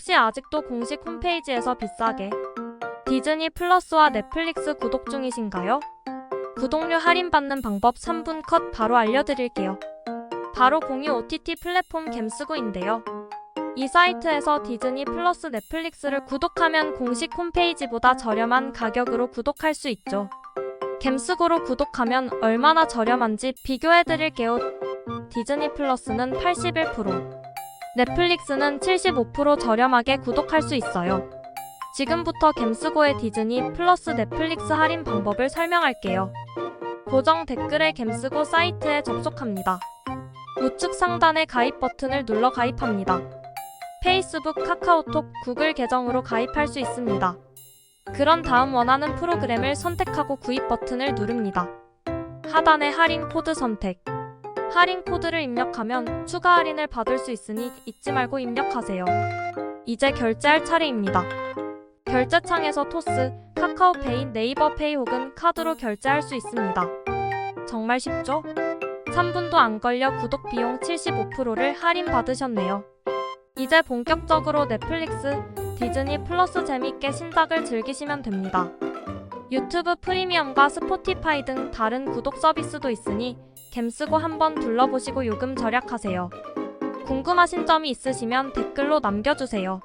혹시 아직도 공식 홈페이지에서 비싸게 디즈니 플러스와 넷플릭스 구독 중이신가요? 구독료 할인받는 방법 3분 컷 바로 알려드릴게요. 바로 공유 OTT 플랫폼 gem스구인데요. 이 사이트에서 디즈니 플러스 넷플릭스를 구독하면 공식 홈페이지보다 저렴한 가격으로 구독할 수 있죠. gem스구로 구독하면 얼마나 저렴한지 비교해드릴게요. 디즈니 플러스는 81%, 넷플릭스는 75% 저렴하게 구독할 수 있어요. 지금부터 gem스고의 디즈니 플러스 넷플릭스 할인 방법을 설명할게요. 고정 댓글에 gem스고 사이트에 접속합니다. 우측 상단의 가입 버튼을 눌러 가입합니다. 페이스북, 카카오톡, 구글 계정으로 가입할 수 있습니다. 그런 다음 원하는 프로그램을 선택하고 구입 버튼을 누릅니다. 하단에 할인 코드 선택. 할인 코드를 입력하면 추가 할인을 받을 수 있으니 잊지 말고 입력하세요. 이제 결제할 차례입니다. 결제창에서 토스, 카카오페이, 네이버페이 혹은 카드로 결제할 수 있습니다. 정말 쉽죠? 3분도 안 걸려 구독 비용 75%를 할인 받으셨네요. 이제 본격적으로 넷플릭스, 디즈니 플러스 재밌게 신작을 즐기시면 됩니다. 유튜브 프리미엄과 스포티파이 등 다른 구독 서비스도 있으니 gem쓰고 한번 둘러보시고 요금 절약하세요. 궁금하신 점이 있으시면 댓글로 남겨주세요.